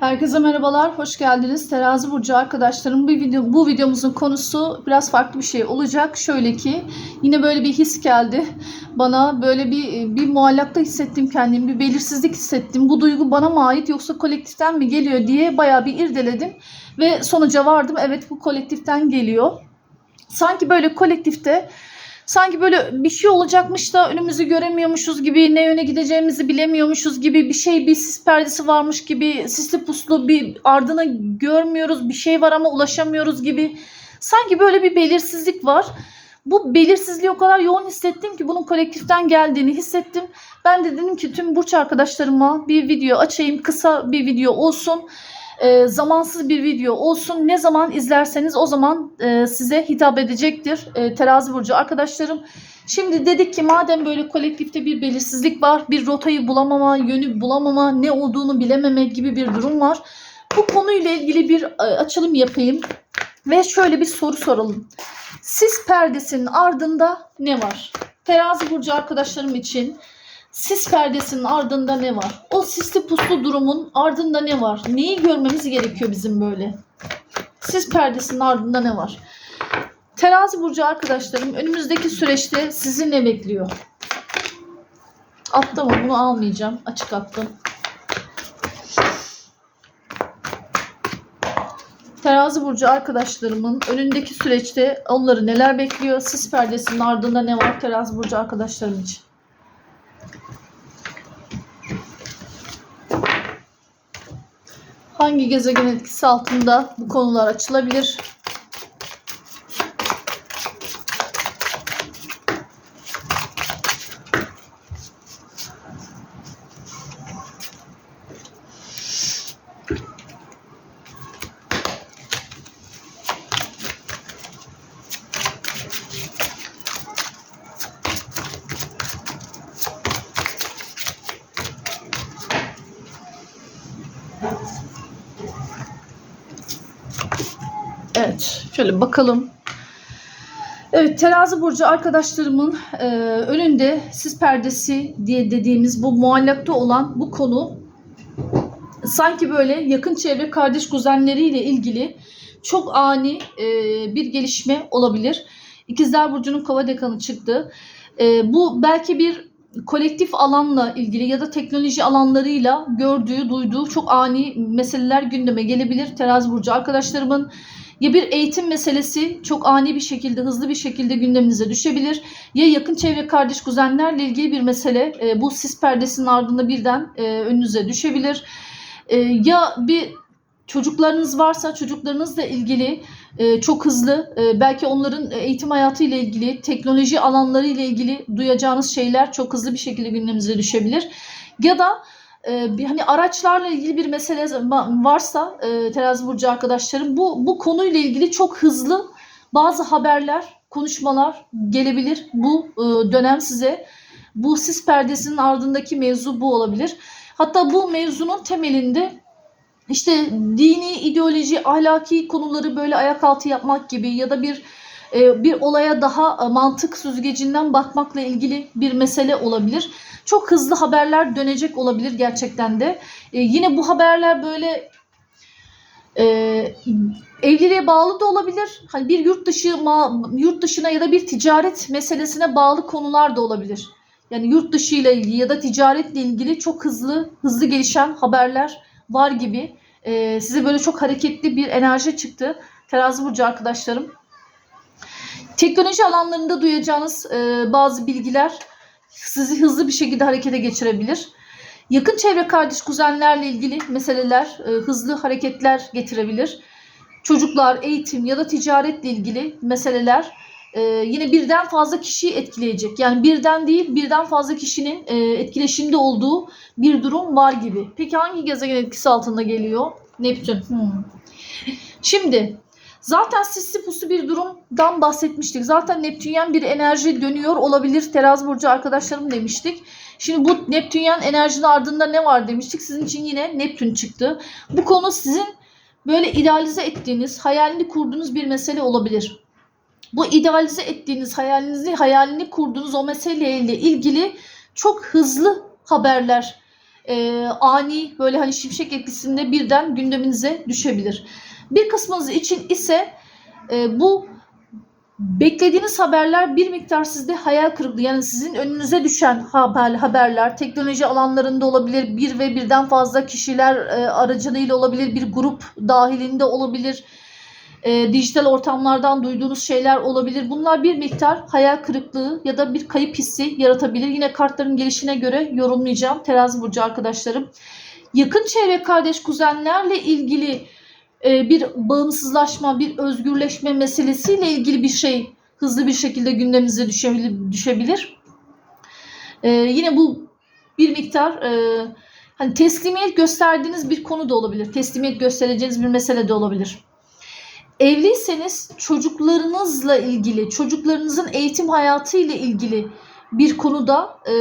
Herkese merhabalar, hoş geldiniz. Terazi Burcu arkadaşlarım bu, video, bu videomuzun konusu biraz farklı bir şey olacak. Şöyle ki yine böyle bir his geldi. Bana böyle bir bir muallakta hissettim kendimi, bir belirsizlik hissettim. Bu duygu bana mı ait yoksa kolektiften mi geliyor diye bayağı bir irdeledim. Ve sonuca vardım. Evet bu kolektiften geliyor. Sanki böyle kolektifte sanki böyle bir şey olacakmış da önümüzü göremiyormuşuz gibi, ne yöne gideceğimizi bilemiyormuşuz gibi bir şey, bir sis perdesi varmış gibi, sisli puslu bir ardını görmüyoruz, bir şey var ama ulaşamıyoruz gibi. Sanki böyle bir belirsizlik var. Bu belirsizliği o kadar yoğun hissettim ki bunun kolektiften geldiğini hissettim. Ben de dedim ki tüm burç arkadaşlarıma bir video açayım, kısa bir video olsun e, zamansız bir video olsun. Ne zaman izlerseniz o zaman e, size hitap edecektir e, terazi burcu arkadaşlarım. Şimdi dedik ki madem böyle kolektifte bir belirsizlik var, bir rotayı bulamama, yönü bulamama, ne olduğunu bilememe gibi bir durum var. Bu konuyla ilgili bir e, açılım yapayım ve şöyle bir soru soralım. Sis perdesinin ardında ne var? Terazi burcu arkadaşlarım için sis perdesinin ardında ne var? O sisli puslu durumun ardında ne var? Neyi görmemiz gerekiyor bizim böyle? Sis perdesinin ardında ne var? Terazi burcu arkadaşlarım önümüzdeki süreçte sizi ne bekliyor? Attım bunu almayacağım. Açık attım. Terazi burcu arkadaşlarımın önündeki süreçte onları neler bekliyor? Sis perdesinin ardında ne var terazi burcu arkadaşlarım için? Hangi gezegen etkisi altında bu konular açılabilir? Evet, şöyle bakalım. Evet, terazi burcu arkadaşlarımın e, önünde sis perdesi diye dediğimiz bu muallakta olan bu konu sanki böyle yakın çevre kardeş kuzenleriyle ilgili çok ani e, bir gelişme olabilir. İkizler Burcu'nun kova dekanı çıktı. E, bu belki bir kolektif alanla ilgili ya da teknoloji alanlarıyla gördüğü, duyduğu çok ani meseleler gündeme gelebilir. Terazi Burcu arkadaşlarımın ya bir eğitim meselesi çok ani bir şekilde, hızlı bir şekilde gündeminize düşebilir. Ya yakın çevre kardeş kuzenlerle ilgili bir mesele e, bu sis perdesinin ardında birden e, önünüze düşebilir. E, ya bir çocuklarınız varsa çocuklarınızla ilgili e, çok hızlı e, belki onların eğitim hayatı ile ilgili, teknoloji alanları ile ilgili duyacağınız şeyler çok hızlı bir şekilde gündeminize düşebilir. Ya da e, bir hani araçlarla ilgili bir mesele varsa e, terazi burcu arkadaşlarım bu bu konuyla ilgili çok hızlı bazı haberler, konuşmalar gelebilir. Bu e, dönem size bu sis perdesinin ardındaki mevzu bu olabilir. Hatta bu mevzunun temelinde işte dini, ideoloji, ahlaki konuları böyle ayak altı yapmak gibi ya da bir bir olaya daha mantık süzgecinden bakmakla ilgili bir mesele olabilir. Çok hızlı haberler dönecek olabilir gerçekten de. E, yine bu haberler böyle e, evliliğe bağlı da olabilir. Hani bir yurt dışı yurt dışına ya da bir ticaret meselesine bağlı konular da olabilir. Yani yurt dışı ile ilgili ya da ticaretle ilgili çok hızlı hızlı gelişen haberler var gibi. E, size böyle çok hareketli bir enerji çıktı. Terazi burcu arkadaşlarım. Teknoloji alanlarında duyacağınız e, bazı bilgiler sizi hızlı bir şekilde harekete geçirebilir. Yakın çevre kardeş kuzenlerle ilgili meseleler e, hızlı hareketler getirebilir. Çocuklar, eğitim ya da ticaretle ilgili meseleler e, yine birden fazla kişiyi etkileyecek. Yani birden değil birden fazla kişinin e, etkileşimde olduğu bir durum var gibi. Peki hangi gezegen etkisi altında geliyor? Neptün. Hmm. Şimdi Zaten sisli puslu bir durumdan bahsetmiştik. Zaten Neptünyen bir enerji dönüyor olabilir. Terazi burcu arkadaşlarım demiştik. Şimdi bu Neptünyen enerjinin ardında ne var demiştik. Sizin için yine Neptün çıktı. Bu konu sizin böyle idealize ettiğiniz, hayalini kurduğunuz bir mesele olabilir. Bu idealize ettiğiniz, hayalinizi, hayalini kurduğunuz o meseleyle ilgili çok hızlı haberler e, ani böyle hani şimşek etkisinde birden gündeminize düşebilir. Bir kısmınız için ise e, bu beklediğiniz haberler bir miktar sizde hayal kırıklığı yani sizin önünüze düşen haber, haberler teknoloji alanlarında olabilir bir ve birden fazla kişiler e, aracılığıyla olabilir bir grup dahilinde olabilir e, dijital ortamlardan duyduğunuz şeyler olabilir. Bunlar bir miktar hayal kırıklığı ya da bir kayıp hissi yaratabilir. Yine kartların gelişine göre yorumlayacağım terazi burcu arkadaşlarım. Yakın çevre kardeş kuzenlerle ilgili bir bağımsızlaşma, bir özgürleşme meselesiyle ilgili bir şey hızlı bir şekilde gündeminize düşebilir. düşebilir. E, yine bu bir miktar e, hani teslimiyet gösterdiğiniz bir konu da olabilir. Teslimiyet göstereceğiniz bir mesele de olabilir. Evliyseniz çocuklarınızla ilgili, çocuklarınızın eğitim hayatı ile ilgili bir konuda e,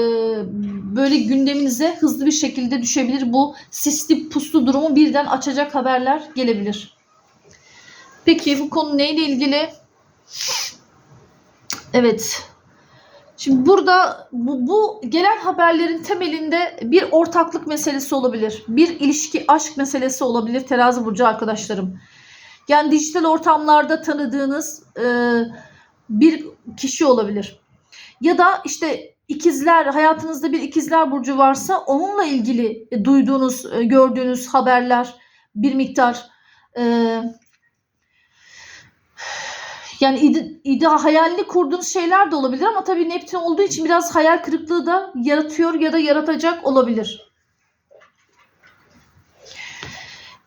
böyle gündeminize hızlı bir şekilde düşebilir. Bu sisli puslu durumu birden açacak haberler gelebilir. Peki bu konu neyle ilgili? Evet. Şimdi burada bu, bu gelen haberlerin temelinde bir ortaklık meselesi olabilir. Bir ilişki, aşk meselesi olabilir terazi burcu arkadaşlarım. Yani dijital ortamlarda tanıdığınız e, bir kişi olabilir. Ya da işte ikizler, hayatınızda bir ikizler burcu varsa onunla ilgili duyduğunuz, e, gördüğünüz haberler bir miktar e, yani ide, ide, hayalini kurduğunuz şeyler de olabilir ama tabii Neptün olduğu için biraz hayal kırıklığı da yaratıyor ya da yaratacak olabilir.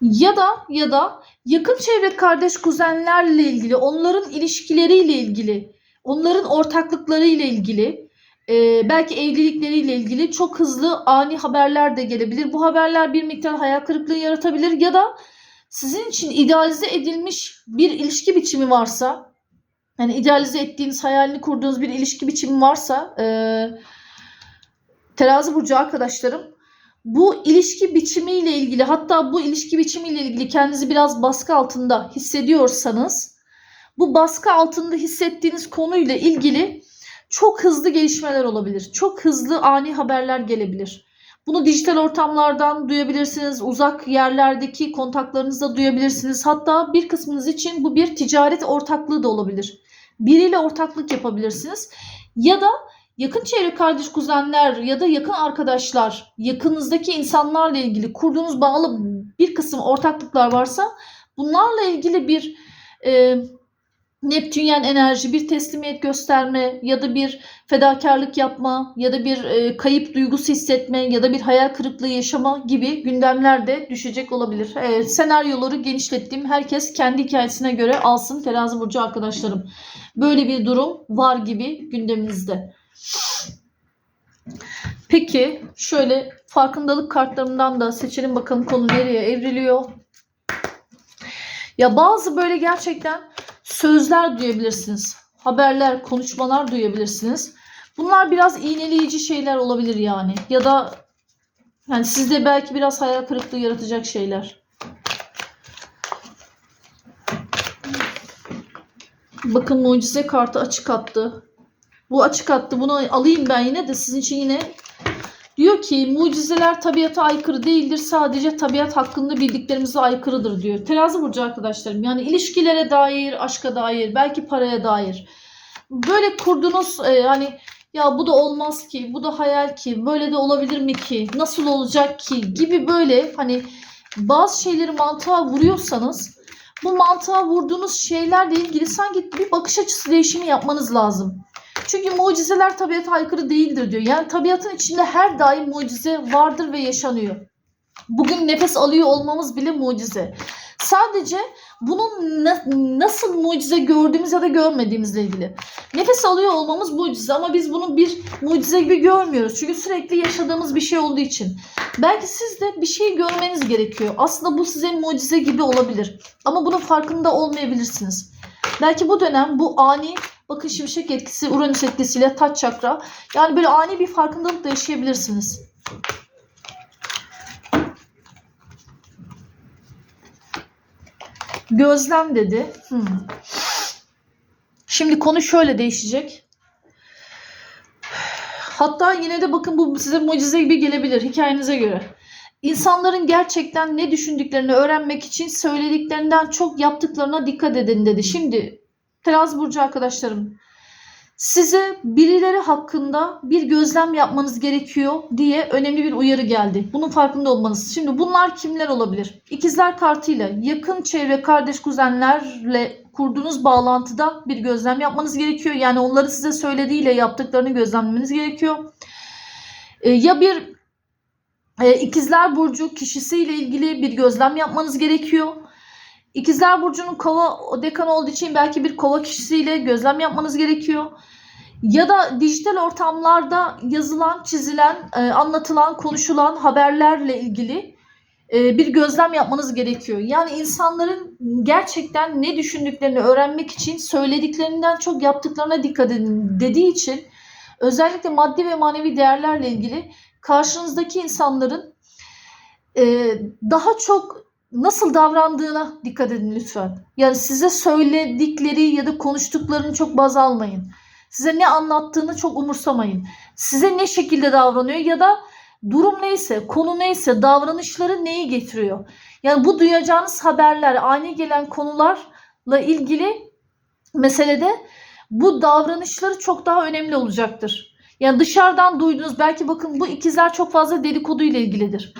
Ya da ya da yakın çevre kardeş kuzenlerle ilgili, onların ilişkileriyle ilgili, onların ortaklıklarıyla ilgili, e, belki evlilikleriyle ilgili çok hızlı ani haberler de gelebilir. Bu haberler bir miktar hayal kırıklığı yaratabilir ya da sizin için idealize edilmiş bir ilişki biçimi varsa, yani idealize ettiğiniz, hayalini kurduğunuz bir ilişki biçimi varsa, e, terazi burcu arkadaşlarım, bu ilişki biçimiyle ilgili hatta bu ilişki biçimiyle ilgili kendinizi biraz baskı altında hissediyorsanız bu baskı altında hissettiğiniz konuyla ilgili çok hızlı gelişmeler olabilir. Çok hızlı ani haberler gelebilir. Bunu dijital ortamlardan duyabilirsiniz. Uzak yerlerdeki kontaklarınızda duyabilirsiniz. Hatta bir kısmınız için bu bir ticaret ortaklığı da olabilir. Biriyle ortaklık yapabilirsiniz. Ya da yakın çevre kardeş kuzenler ya da yakın arkadaşlar, yakınızdaki insanlarla ilgili kurduğunuz bağlı bir kısım ortaklıklar varsa bunlarla ilgili bir e, Neptünyen enerji, bir teslimiyet gösterme ya da bir fedakarlık yapma ya da bir e, kayıp duygusu hissetme ya da bir hayal kırıklığı yaşama gibi gündemler de düşecek olabilir. E, senaryoları genişlettiğim herkes kendi hikayesine göre alsın terazi burcu arkadaşlarım. Böyle bir durum var gibi gündeminizde. Peki şöyle farkındalık kartlarımdan da seçelim bakalım konu nereye evriliyor. Ya bazı böyle gerçekten sözler duyabilirsiniz. Haberler, konuşmalar duyabilirsiniz. Bunlar biraz iğneleyici şeyler olabilir yani. Ya da yani sizde belki biraz hayal kırıklığı yaratacak şeyler. Bakın mucize kartı açık attı. Bu açık attı. Bunu alayım ben yine de sizin için yine diyor ki mucizeler tabiata aykırı değildir. Sadece tabiat hakkında bildiklerimize aykırıdır diyor. Terazi burcu arkadaşlarım. Yani ilişkilere dair, aşka dair, belki paraya dair. Böyle kurduğunuz e, hani ya bu da olmaz ki, bu da hayal ki, böyle de olabilir mi ki, nasıl olacak ki gibi böyle hani bazı şeyleri mantığa vuruyorsanız bu mantığa vurduğunuz şeylerle ilgili sanki bir bakış açısı değişimi yapmanız lazım. Çünkü mucizeler tabiata aykırı değildir diyor. Yani tabiatın içinde her daim mucize vardır ve yaşanıyor. Bugün nefes alıyor olmamız bile mucize. Sadece bunun na- nasıl mucize gördüğümüz ya da görmediğimizle ilgili. Nefes alıyor olmamız mucize ama biz bunu bir mucize gibi görmüyoruz. Çünkü sürekli yaşadığımız bir şey olduğu için. Belki siz de bir şey görmeniz gerekiyor. Aslında bu size mucize gibi olabilir. Ama bunun farkında olmayabilirsiniz. Belki bu dönem bu ani bakın şimşek etkisi, Uranüs etkisiyle taç çakra. Yani böyle ani bir farkındalık da yaşayabilirsiniz. Gözlem dedi. Hmm. Şimdi konu şöyle değişecek. Hatta yine de bakın bu size mucize gibi gelebilir hikayenize göre. İnsanların gerçekten ne düşündüklerini öğrenmek için söylediklerinden çok yaptıklarına dikkat edin dedi. Şimdi Terazi burcu arkadaşlarım size birileri hakkında bir gözlem yapmanız gerekiyor diye önemli bir uyarı geldi. Bunun farkında olmanız. Şimdi bunlar kimler olabilir? İkizler kartıyla yakın çevre kardeş kuzenlerle kurduğunuz bağlantıda bir gözlem yapmanız gerekiyor. Yani onları size söylediğiyle yaptıklarını gözlemlemeniz gerekiyor. Ee, ya bir e, ikizler burcu kişisiyle ilgili bir gözlem yapmanız gerekiyor. İkizler burcunun kova dekan olduğu için belki bir kova kişisiyle gözlem yapmanız gerekiyor. Ya da dijital ortamlarda yazılan, çizilen, e, anlatılan, konuşulan haberlerle ilgili e, bir gözlem yapmanız gerekiyor. Yani insanların gerçekten ne düşündüklerini öğrenmek için söylediklerinden çok yaptıklarına dikkat edin dediği için özellikle maddi ve manevi değerlerle ilgili karşınızdaki insanların e, daha çok nasıl davrandığına dikkat edin lütfen. Yani size söyledikleri ya da konuştuklarını çok baz almayın. Size ne anlattığını çok umursamayın. Size ne şekilde davranıyor ya da durum neyse, konu neyse, davranışları neyi getiriyor? Yani bu duyacağınız haberler, ani gelen konularla ilgili meselede bu davranışları çok daha önemli olacaktır. Yani dışarıdan duyduğunuz belki bakın bu ikizler çok fazla dedikodu ile ilgilidir.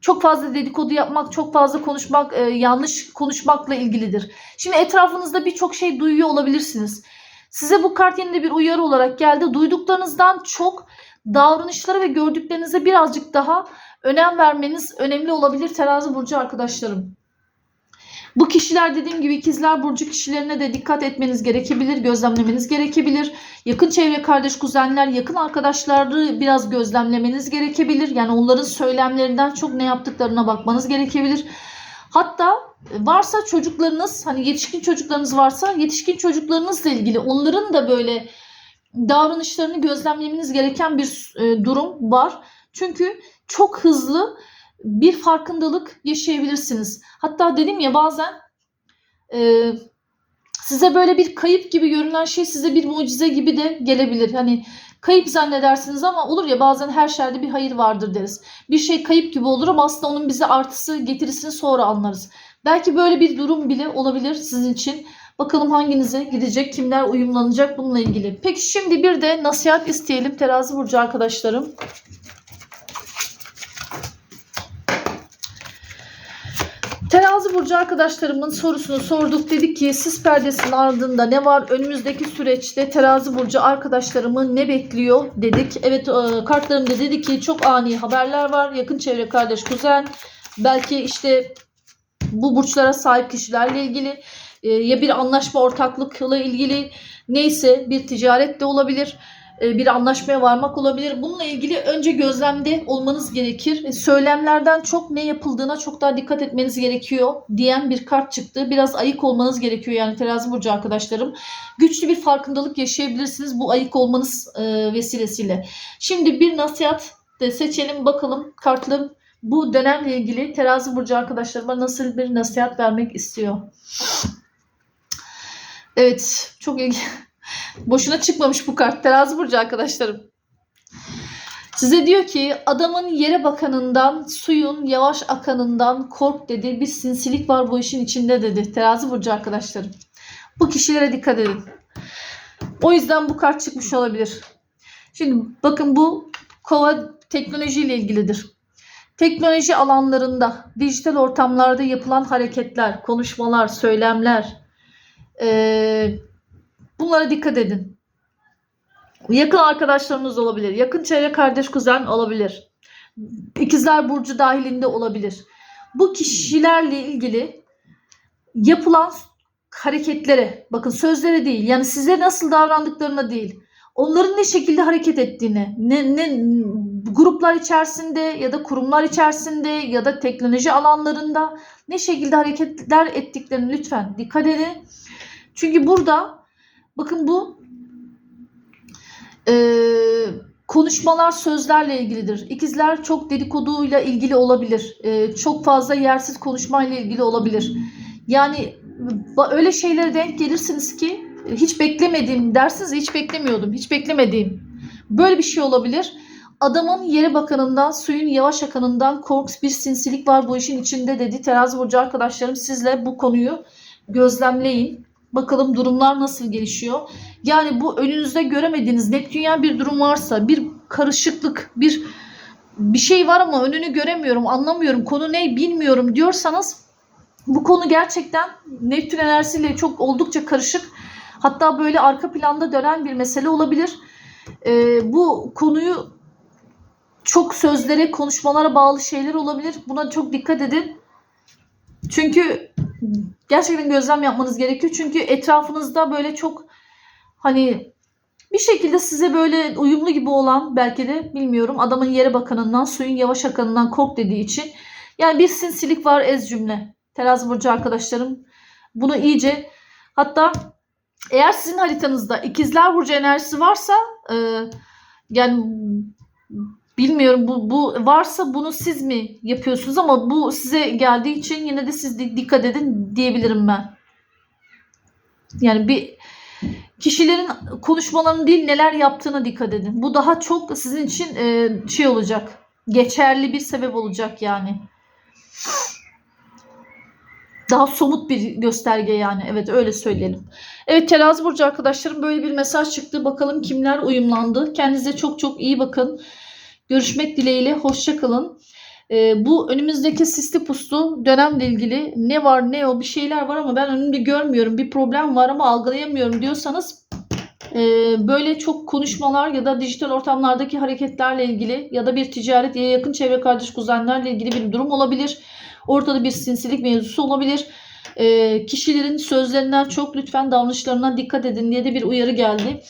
Çok fazla dedikodu yapmak, çok fazla konuşmak, e, yanlış konuşmakla ilgilidir. Şimdi etrafınızda birçok şey duyuyor olabilirsiniz. Size bu kart de bir uyarı olarak geldi. Duyduklarınızdan çok davranışlara ve gördüklerinize birazcık daha önem vermeniz önemli olabilir terazi burcu arkadaşlarım. Bu kişiler dediğim gibi ikizler burcu kişilerine de dikkat etmeniz gerekebilir, gözlemlemeniz gerekebilir. Yakın çevre kardeş kuzenler, yakın arkadaşları biraz gözlemlemeniz gerekebilir. Yani onların söylemlerinden çok ne yaptıklarına bakmanız gerekebilir. Hatta varsa çocuklarınız hani yetişkin çocuklarınız varsa yetişkin çocuklarınızla ilgili onların da böyle davranışlarını gözlemlemeniz gereken bir e, durum var. Çünkü çok hızlı bir farkındalık yaşayabilirsiniz. Hatta dedim ya bazen e, size böyle bir kayıp gibi görünen şey size bir mucize gibi de gelebilir. Hani kayıp zannedersiniz ama olur ya bazen her şeyde bir hayır vardır deriz. Bir şey kayıp gibi olur ama aslında onun bize artısı getirisini sonra anlarız. Belki böyle bir durum bile olabilir sizin için. Bakalım hanginize gidecek, kimler uyumlanacak bununla ilgili. Peki şimdi bir de nasihat isteyelim terazi burcu arkadaşlarım. Terazi burcu arkadaşlarımın sorusunu sorduk. Dedik ki sis perdesinin ardında ne var? Önümüzdeki süreçte terazi burcu arkadaşlarımı ne bekliyor dedik. Evet e, kartlarımda dedi ki çok ani haberler var. Yakın çevre kardeş kuzen. Belki işte bu burçlara sahip kişilerle ilgili e, ya bir anlaşma ortaklıkla ilgili neyse bir ticaret de olabilir bir anlaşmaya varmak olabilir. Bununla ilgili önce gözlemde olmanız gerekir. E, Söylemlerden çok ne yapıldığına çok daha dikkat etmeniz gerekiyor diyen bir kart çıktı. Biraz ayık olmanız gerekiyor yani terazi burcu arkadaşlarım. Güçlü bir farkındalık yaşayabilirsiniz bu ayık olmanız e, vesilesiyle. Şimdi bir nasihat de seçelim bakalım kartlı bu dönemle ilgili terazi burcu arkadaşlarıma nasıl bir nasihat vermek istiyor. Evet çok ilginç. Boşuna çıkmamış bu kart terazi burcu arkadaşlarım. Size diyor ki adamın yere bakanından, suyun yavaş akanından kork dedi. Bir sinsilik var bu işin içinde dedi. Terazi burcu arkadaşlarım. Bu kişilere dikkat edin. O yüzden bu kart çıkmış olabilir. Şimdi bakın bu kova teknolojiyle ilgilidir. Teknoloji alanlarında, dijital ortamlarda yapılan hareketler, konuşmalar, söylemler, eee Bunlara dikkat edin. Yakın arkadaşlarınız olabilir. Yakın çevre kardeş kuzen olabilir. İkizler burcu dahilinde olabilir. Bu kişilerle ilgili yapılan hareketlere, bakın sözlere değil, yani size nasıl davrandıklarına değil, onların ne şekilde hareket ettiğine, ne, ne gruplar içerisinde ya da kurumlar içerisinde ya da teknoloji alanlarında ne şekilde hareketler ettiklerini lütfen dikkat edin. Çünkü burada Bakın bu e, konuşmalar sözlerle ilgilidir. İkizler çok dedikoduyla ilgili olabilir. E, çok fazla yersiz konuşmayla ilgili olabilir. Yani öyle şeylere denk gelirsiniz ki hiç beklemediğim dersiniz hiç beklemiyordum. Hiç beklemediğim. Böyle bir şey olabilir. Adamın yere bakanından, suyun yavaş akanından korks bir sinsilik var bu işin içinde dedi. Terazi burcu arkadaşlarım sizle bu konuyu gözlemleyin. Bakalım durumlar nasıl gelişiyor. Yani bu önünüzde göremediğiniz Neptünyen bir durum varsa, bir karışıklık, bir bir şey var ama önünü göremiyorum, anlamıyorum, konu ne bilmiyorum diyorsanız bu konu gerçekten Neptün enerjisiyle çok oldukça karışık. Hatta böyle arka planda dönen bir mesele olabilir. Ee, bu konuyu çok sözlere, konuşmalara bağlı şeyler olabilir. Buna çok dikkat edin. Çünkü gerçekten gözlem yapmanız gerekiyor. Çünkü etrafınızda böyle çok hani bir şekilde size böyle uyumlu gibi olan belki de bilmiyorum adamın yere bakanından, suyun yavaş akanından kork dediği için. Yani bir sinsilik var ez cümle. Terazi burcu arkadaşlarım bunu iyice hatta eğer sizin haritanızda ikizler burcu enerjisi varsa e, yani bilmiyorum bu, bu varsa bunu siz mi yapıyorsunuz ama bu size geldiği için yine de siz dikkat edin diyebilirim ben. Yani bir kişilerin konuşmalarını değil neler yaptığına dikkat edin. Bu daha çok sizin için e, şey olacak. Geçerli bir sebep olacak yani. Daha somut bir gösterge yani. Evet öyle söyleyelim. Evet terazi burcu arkadaşlarım böyle bir mesaj çıktı. Bakalım kimler uyumlandı. Kendinize çok çok iyi bakın. Görüşmek dileğiyle. Hoşçakalın. Ee, bu önümüzdeki sisli puslu dönemle ilgili ne var ne o bir şeyler var ama ben önümde görmüyorum. Bir problem var ama algılayamıyorum diyorsanız e, böyle çok konuşmalar ya da dijital ortamlardaki hareketlerle ilgili ya da bir ticaret ya yakın çevre kardeş kuzenlerle ilgili bir durum olabilir. Ortada bir sinsilik mevzusu olabilir. E, kişilerin sözlerinden çok lütfen davranışlarına dikkat edin diye de bir uyarı geldi.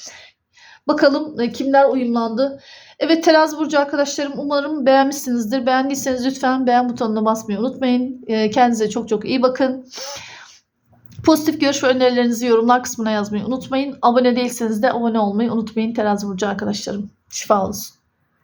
Bakalım e, kimler uyumlandı. Evet terazi burcu arkadaşlarım umarım beğenmişsinizdir. Beğendiyseniz lütfen beğen butonuna basmayı unutmayın. E, kendinize çok çok iyi bakın. Pozitif görüş ve önerilerinizi yorumlar kısmına yazmayı unutmayın. Abone değilseniz de abone olmayı unutmayın terazi burcu arkadaşlarım. Şifa olsun.